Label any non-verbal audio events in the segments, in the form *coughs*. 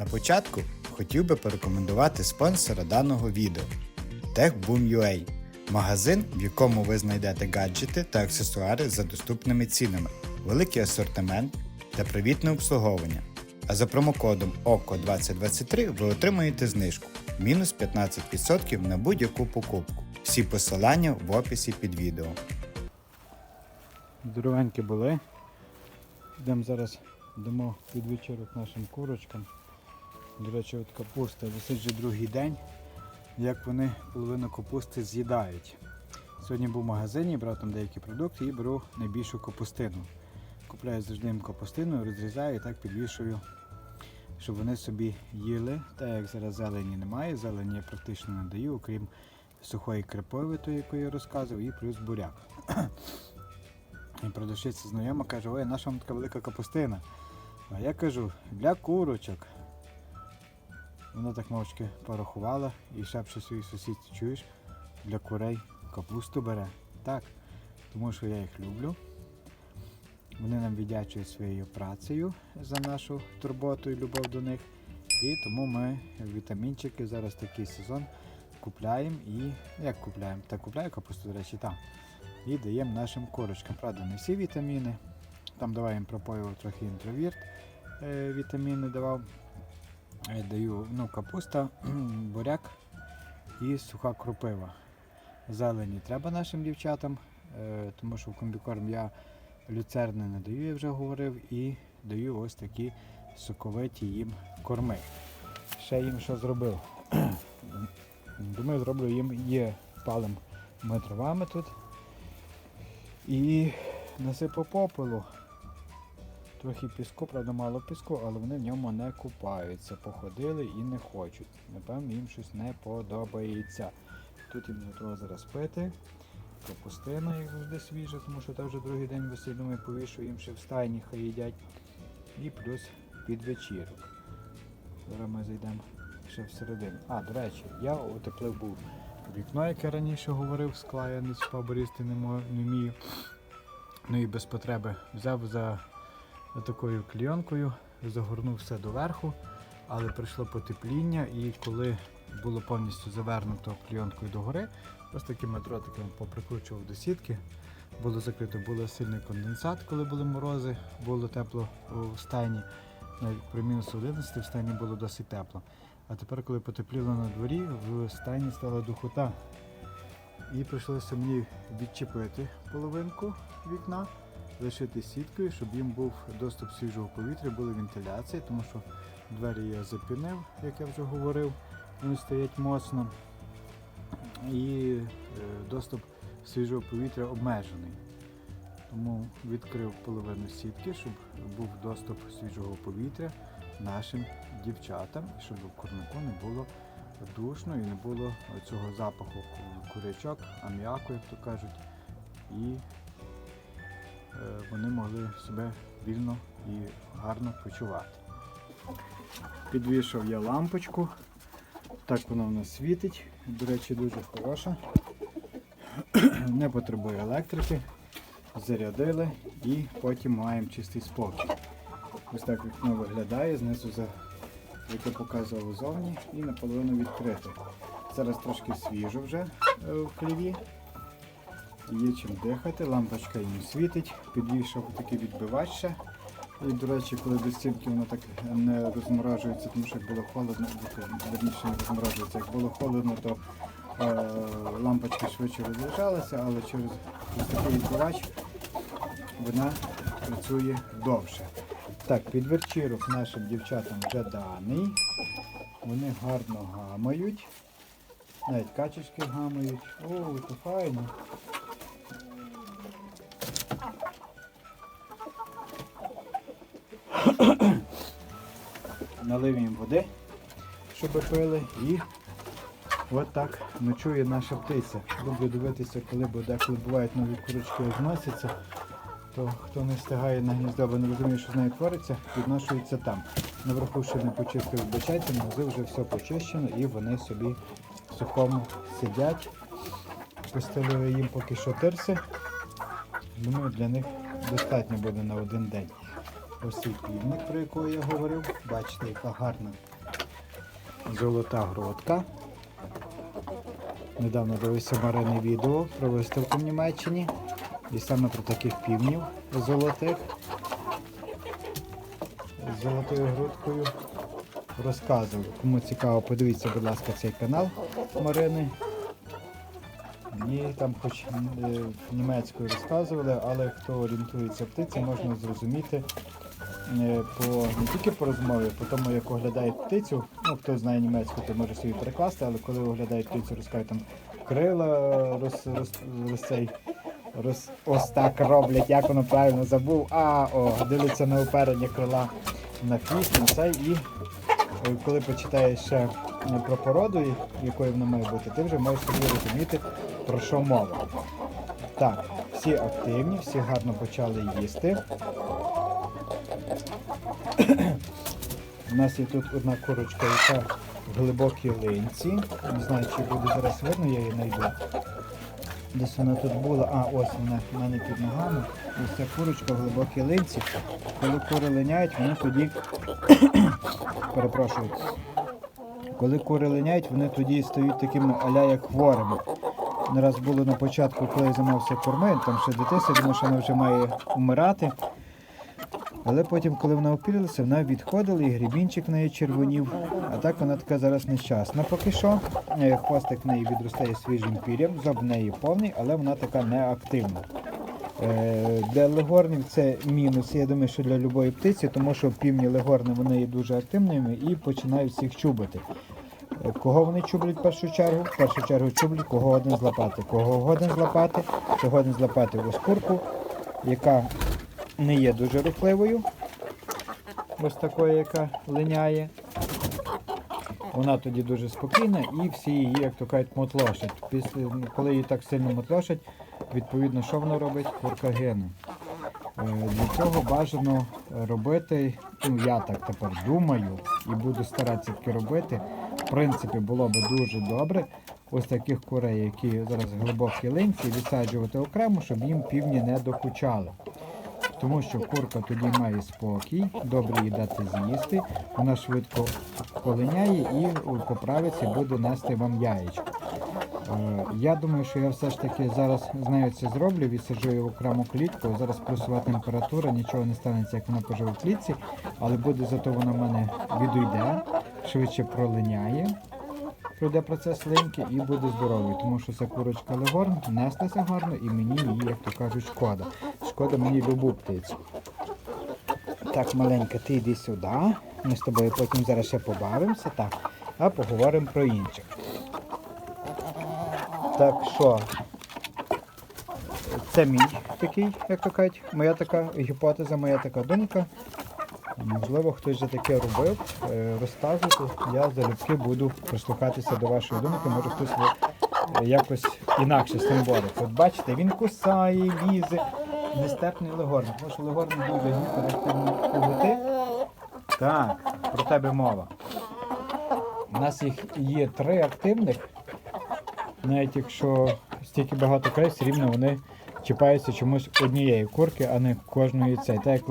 На початку хотів би порекомендувати спонсора даного відео TechBoom.ua – магазин, в якому ви знайдете гаджети та аксесуари за доступними цінами, великий асортимент та привітне обслуговування. А за промокодом OKO2023 ви отримаєте знижку мінус 15% на будь-яку покупку. Всі посилання в описі під відео. Здоровенькі були. Йдемо зараз під вечірок нашим курочкам. До речі, от капуста висить вже другий день, як вони половину капусти з'їдають. Сьогодні був в магазині, брав там деякі продукти і беру найбільшу капустину. Купляю завжди їм капустину, розрізаю і так підвішую, щоб вони собі їли. Так як зараз зелені немає, зелені я практично не даю, окрім сухої крапиви, тої, яку я розказував, і плюс буряк. І продавщиця знайома каже, ой, наша вам така велика капустина. А я кажу, для курочок. Вона так мовчки порахувала і шепче своїй сусідці, чуєш, для курей капусту бере. Так, тому що я їх люблю. Вони нам віддячують своєю працею за нашу турботу і любов до них. І тому ми вітамінчики зараз такий сезон купляємо і як купляємо? Та купляю капусту, до речі, там і даємо нашим курочкам. Правда, не всі вітаміни. Там давай їм пропоював трохи інтровірт, е, вітаміни давав. Даю ну, капуста, *clears throat* буряк і суха кропива. Зелені треба нашим дівчатам, е, тому що в комбікорм я люцерни не даю, я вже говорив, і даю ось такі соковиті їм корми. Ще їм що зробив? *clears throat* Думаю, зроблю їм є палим ми травами тут. І насипав попелу. Трохи піску, правда, мало піску, але вони в ньому не купаються. Походили і не хочуть. Напевно, їм щось не подобається. Тут їм готова зараз пити. Капустина, як завжди свіжа, тому що це вже другий день висить, повішу їм ще в стайні, хай їдять. І плюс під вечірок. Зараз ми зайдемо ще всередину. А, до речі, я утеплив був вікно, як я раніше говорив, скла я не чіпав, бо різти не, не вмію. Ну і без потреби взяв за такою клійонкою, загорнув все доверху, але прийшло потепління і коли було повністю завернуто клійонкою догори, ось такими дротиками поприкручував до сітки. Було закрито, було сильний конденсат, коли були морози, було тепло у стайні. Навіть при мінус 11 в стайні було досить тепло. А тепер, коли потепліло на дворі, в стайні стала духота. І прийшлося мені відчепити половинку вікна, лишити сіткою, щоб їм був доступ свіжого повітря, була вентиляція, тому що двері я запінив, як я вже говорив, вони стоять моцно. І е, доступ свіжого повітря обмежений. Тому відкрив половину сітки, щоб був доступ свіжого повітря нашим дівчатам, щоб в курнику не було душно і не було цього запаху курячок, аміаку, як то кажуть. І вони могли себе вільно і гарно почувати. Підвішав я лампочку. Так вона в нас світить. До речі, дуже хороша. *clears throat* Не потребує електрики. Зарядили і потім маємо чистий спокій. Ось так вікно виглядає, знизу за як я показував зовні і наполовину відкрите. Зараз трошки свіжо вже е, в хліві. Є чим дихати, лампочка їм світить, підвішав такий відбивач. І, до речі, коли до стінки воно так не розморожується, тому що як було холодно, то, верніше не розморожується, як було холодно, то е, лампочка швидше розряджалася, але через такий відбивач вона працює довше. Так, підвечірок нашим дівчатам вже даний. Вони гарно гамають. Навіть качечки гамають. О, це файно. *clears throat* Налив їм води, щоб пили і от ночує наша птиця. Люблю дивитися, коли бо деколи бувають нові курочки розносяться, то хто не встигає на гніздо, бо не розуміє, що з нею твориться, відношується там. Наверху ще не почистив, вибачайте, внизу вже все почищено і вони собі в сухому сидять. Постелили їм поки що тирси. Думаю, для них достатньо буде на один день. Ось цей півник, про якого я говорив. Бачите, яка гарна Золота грудка. Недавно дивився Марини відео про виставку в Німеччині. І саме про таких півнів золотих з золотою грудкою розказував. Кому цікаво, подивіться, будь ласка, цей канал Марини. Мені там хоч е, німецькою розказували, але хто орієнтується птиці, можна зрозуміти по не тільки по розмові, по тому, як оглядають птицю. Ну, хто знає німецьку, то може собі перекласти, але коли оглядають птицю, розкажуть там крила роз, роз, роз, цей, роз, ось так роблять, як воно правильно забув. А, о, дивляться на оперення крила на хвіст, на цей і е, коли почитаєш ще е, про породу, якою вона має бути, ти вже можеш собі розуміти, про що мова. Так, всі активні, всі гарно почали їсти. У нас є тут одна курочка, яка в глибокій линці. Не знаю, чи буде зараз видно, я її знайду. Десь вона тут була. А, ось вона в мене під ногами. Ось ця курочка в глибокій линці. Коли кури линяють, вони тоді. *coughs* Перепрошую. Коли кури линяють, вони тоді стають такими аля як хворими. Не раз було на початку, коли я займався кормою, там ще дитинство, думав, що вона вже має вмирати. Але потім, коли вона опілилася, вона відходила і грібінчик в неї червонів. А так вона така зараз нещасна. Поки що Е, хвостик в неї відростає свіжим пір'ям, зоб в неї повний, але вона така неактивна. Е, Для легорнів це мінус. Я думаю, що для любої птиці, тому що півні легорни вони є дуже активними і починають всіх чубити. Е, Кого вони чублять в першу чергу? В першу чергу чублять, кого один злапати. Кого годен злапати, то годен злапати ось курку, яка не є дуже рухливою. Ось такою, яка линяє. Вона тоді дуже спокійна і всі її, як то кажуть, мотлошать. Після, коли її так сильно мотлошать, відповідно, що вона робить? Курка гине. Е, Для цього бажано робити, ну я так тепер думаю і буду старатися таки робити. В принципі, було би дуже добре ось таких курей, які зараз глибокі линці, відсаджувати окремо, щоб їм півні не докучали. Тому що курка тоді має спокій, добре їй дати з'їсти, вона швидко полиняє і поправиться, буде нести вам яєчко. Е, Я думаю, що я все ж таки зараз з нею це зроблю, відсаджу її в окрему клітку. Зараз плюсова температура, нічого не станеться, як вона поживе в клітці, але буде зато вона в мене відійде, швидше пролиняє. Пройде процес линьки і буде здоровий, тому що ця курочка легорн нестися гарно і мені її, як то кажуть, шкода. Шкода мені любу птицю. Так, маленька, ти йди сюди. Ми з тобою потім зараз ще побавимося, так, а поговоримо про інших. Так що, це мій такий, як то кажуть, моя така гіпотеза, моя така думка. Можливо, хтось вже таке робив, е, розказуйте. Я залюбки буду прислухатися до вашої думки, може хтось якось інакше з цим бореться. От бачите, він кусає, лізе, нестерпний легорник. Тому що легорник дуже гіперактивні кугути. Так, про тебе мова. У нас їх є три активних. Навіть якщо стільки багато край, рівно вони чіпаються чомусь однієї курки, а не кожної цей. Так як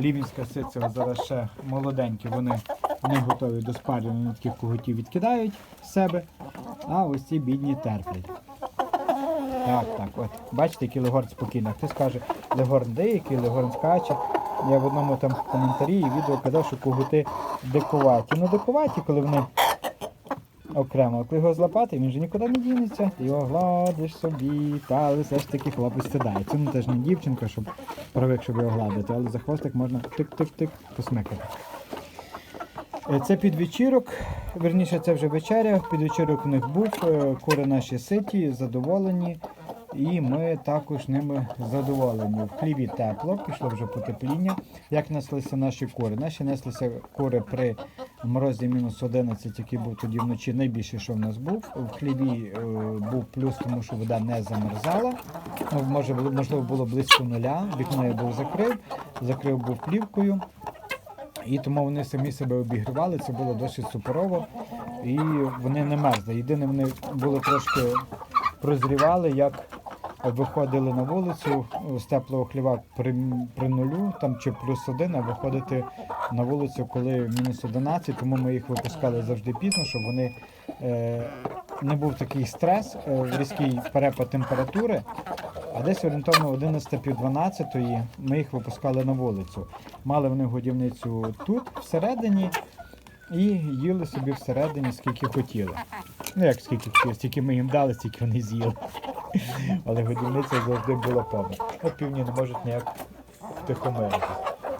лівінська сицева зараз ще молоденькі, вони не готові до спарювання, таких коготів відкидають з себе, а ось ці бідні терплять. Так, так, от. Бачите, який легорн спокійний. Хтось каже, легорн деякий, легорн скаче. Я в одному там коментарі і відео казав, що когути дикуваті. Ну дикуваті, коли вони окремо. Коли його злапати, він же нікуди не дінеться. Ти його гладиш собі, та але все ж таки хлопець стидається. Ну теж не дівчинка, щоб привик, щоб його гладити, але за хвостик можна тик-тик-тик посмикати. Е, Це підвечірок, верніше це вже вечеря. Підвечірок в них був. е, Кури наші ситі, задоволені. І ми також ними задоволені. В хліві тепло, пішло вже потепління. Як неслися наші кури? Наші неслися кури при морозі мінус 11, який був тоді вночі найбільший, що в нас був. В хліві е, був плюс, тому що вода не замерзала. Ну, може, можливо, було близько нуля. Вікно я був закрив, закрив був плівкою. І тому вони самі себе обігрівали, це було досить суперово. І вони не мерзли. Єдине, вони були трошки прозрівали, як виходили на вулицю з теплого хліва при, при нулю, там чи плюс один, а виходити на вулицю, коли мінус 11, тому ми їх випускали завжди пізно, щоб вони е, не був такий стрес, е, різкий перепад температури. А десь орієнтовно 11 пів 12 ми їх випускали на вулицю. Мали вони годівницю тут, всередині, і їли собі всередині, скільки хотіли. Ну як скільки хотіли, стільки ми їм дали, стільки вони з'їли. Але годівниця завжди була повна. От півні не можуть ніяк втихомирити.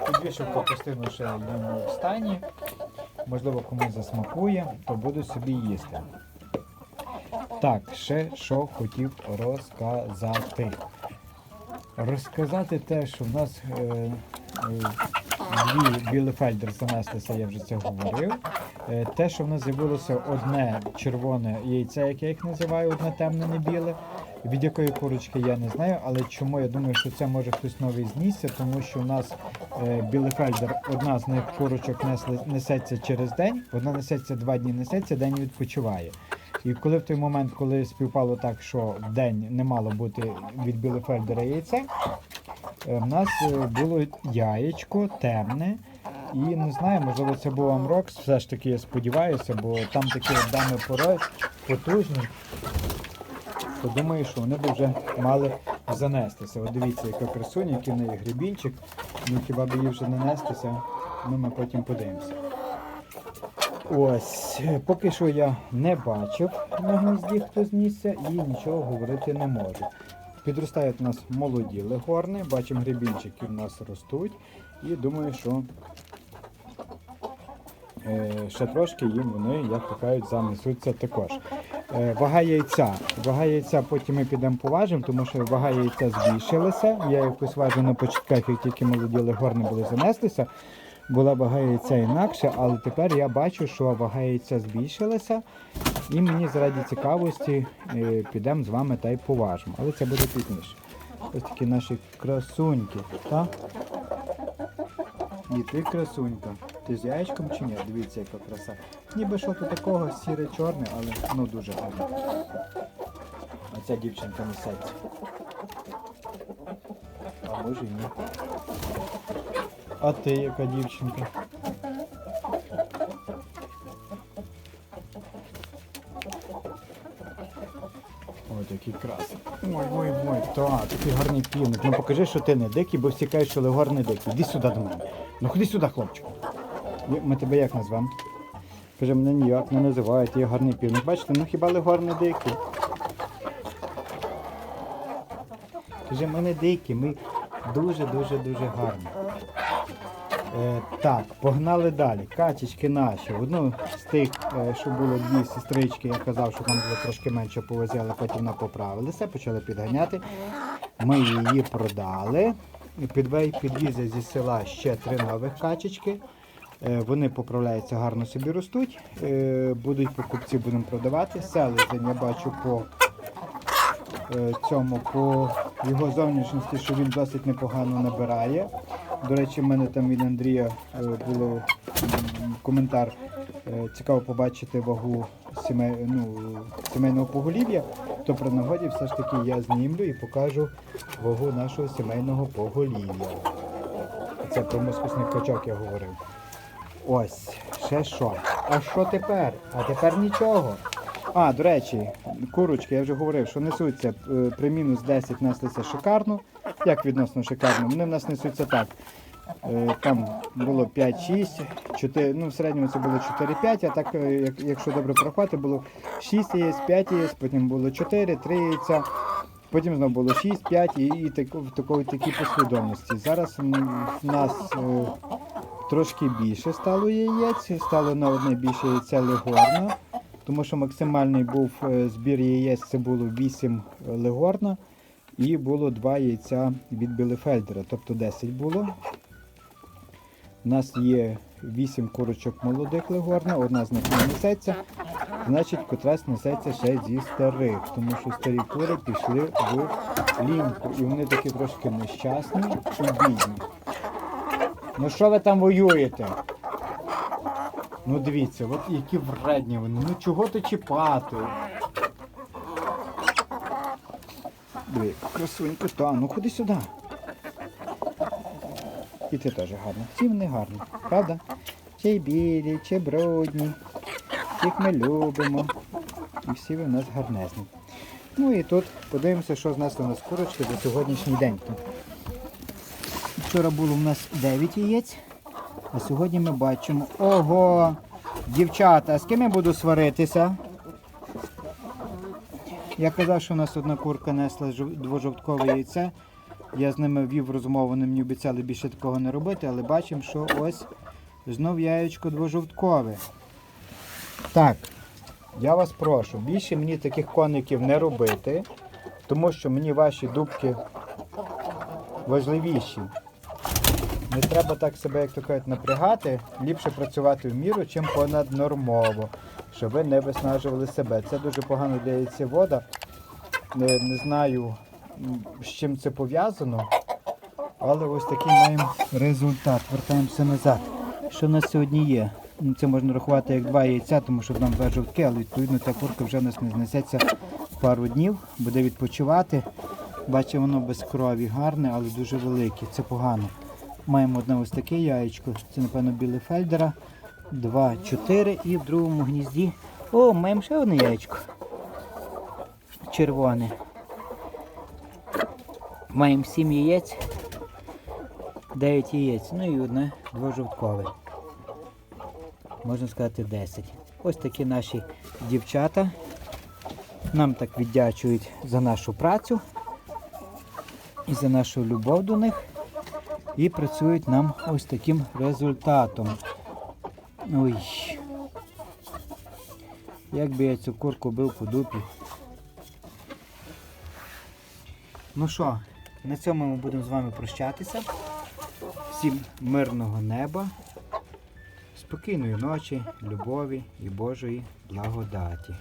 Підвішив капустину ще їм в стані. Можливо, комусь засмакує, то буду собі їсти. Так, ще що хотів розказати. Розказати те, що в нас е, е, білефельдер занеслися, я вже це говорив. Е, те, що в нас з'явилося одне червоне яйце, яке я їх називаю, одне темне, не біле. Від якої курочки я не знаю, але чому я думаю, що це може хтось новий знісся, тому що у нас е, білефельдер, одна з них курочок несеться через день, одна несеться два дні несеться, день відпочиває. І коли в той момент, коли співпало так, що день не мало бути від білефельдера яйце, е, в нас е, було яєчко темне. І не знаю, можливо, це був Амрокс, все ж таки я сподіваюся, бо там такі дами порой потужні. То думаю, що вони б вже мали занестися. От дивіться, яка красуня, який в неї грибінчик. Ну хіба б її вже не нестися, ну ми потім подивимося. Ось, поки що я не бачив на гнізді, хто знісся, і нічого говорити не можу. Підростають у нас молоді легорни, бачимо грибінчики в нас ростуть. І думаю, що ще трошки їм вони, як то кажуть, занесуться також. Е, вага яйця. Вага яйця потім ми підемо поважимо, тому що вага яйця збільшилася. Я якось важив на початках, як тільки молоді легорни були занеслися. Була вага яйця інакше, але тепер я бачу, що вага яйця збільшилася. І мені заради цікавості е, підемо з вами та й поважимо. Але це буде пізніше. Ось такі наші красуньки. Так? І ти красунька. Ти з яєчком чи ні? Дивіться, яка краса. Ніби що тут такого сіре чорне, але ну дуже гарно. А ця дівчинка несеться. А може і ні. А ти яка дівчинка? Ой, який красний. Ой, ой, ой, так, такий гарний півник. Ну покажи, що ти не дикий, бо всі кажуть, що легор не дикий. Іди сюди до мене. Ну ходи сюди, хлопчику. Ми- Ми тебе як назвемо? Каже, мене ніяк не називають, я гарний півник. Бачите, ну хіба легор не дикий? Каже, ми не дикі, ми дуже-дуже дуже гарні. Е, так, погнали далі. Качечки наші. Одну з тих, е, що було дві сестрички, я казав, що там було трошки менше повезли, але потім вона поправилися, почали підганяти. Ми її продали. Підвей зі села ще три нових качечки. Е, Вони поправляються, гарно собі ростуть. Е, Будуть покупці, будемо продавати. Селезень я бачу по е, цьому, по його зовнішності, що він досить непогано набирає. До речі, в мене там від Андрія було коментар. Цікаво побачити вагу сімей, ну, сімейного поголів'я. То при нагоді все ж таки я знімлю і покажу вагу нашого сімейного поголів'я. Це про москусний качок я говорив. Ось, ще що. А що тепер? А тепер нічого. А, до речі, курочки, я вже говорив, що несуться е, при мінус 10 неслися шикарно. Як відносно шикарно? Вони в нас несуться так. Е, Там було 5-6, 4, ну в середньому це було 4-5, а так, е, якщо добре порахувати, було 6 яєць, 5 яєць, потім було 4, 3 яйця, потім знову було 6, 5 і, і так, в такій послідовності. Зараз в нас е, трошки більше стало яєць, стало на одне більше яйця легорна, тому що максимальний був е, збір яєць, це було 8 легорна і було 2 яйця від Білефельдера, тобто 10 було. У нас є 8 курочок молодих легорна, одна з них не несеться, значить котрась несеться ще зі старих, тому що старі кури пішли в ліньку і вони такі трошки нещасні і бідні. Ну що ви там воюєте? Ну дивіться, от які вредні вони. Ну чого то чіпати? Диви, красунька, та ну ходи сюди. І ти теж гарна. Всі вони гарні, правда? Чи білі, чи брудні, всіх ми любимо. І всі ви в нас гарнезні. Ну і тут подивимося, що знесли у нас курочки за сьогоднішній день. Вчора було у нас 9 яєць, а сьогодні ми бачимо. Ого! Дівчата, з ким я буду сваритися? Я казав, що у нас одна курка несла двожовткове яйце. Я з ними вів розмову, вони мені обіцяли більше такого не робити, але бачимо, що ось знов яєчко двожовткове. Так, я вас прошу, більше мені таких коників не робити, тому що мені ваші дубки важливіші. Не треба так себе, як то кажуть, напрягати, ліпше працювати в міру, чим понаднормово, щоб ви не виснажували себе. Це дуже погано для яйцевода. Не, не знаю, з чим це пов'язано, але ось такий маємо результат. Вертаємося назад. Що в нас сьогодні є? Ну, Це можна рахувати як два яйця, тому що там два жовтки, але відповідно ця курка вже в нас не знесеться пару днів, буде відпочивати. Бачимо, воно без крові гарне, але дуже велике. Це погано. Маємо одне ось таке яєчко, це, напевно, біле фельдера. Два, чотири і в другому гнізді. О, маємо ще одне яєчко. Червоне. Маємо сім яєць. Дев'ять яєць. Ну і одне двожовткове. Можна сказати 10. Ось такі наші дівчата. Нам так віддячують за нашу працю і за нашу любов до них. І працюють нам ось таким результатом. Ой. Як би я цю курку бив по дупі. Ну що, на цьому ми будемо з вами прощатися. Всім мирного неба, спокійної ночі, любові і Божої благодаті.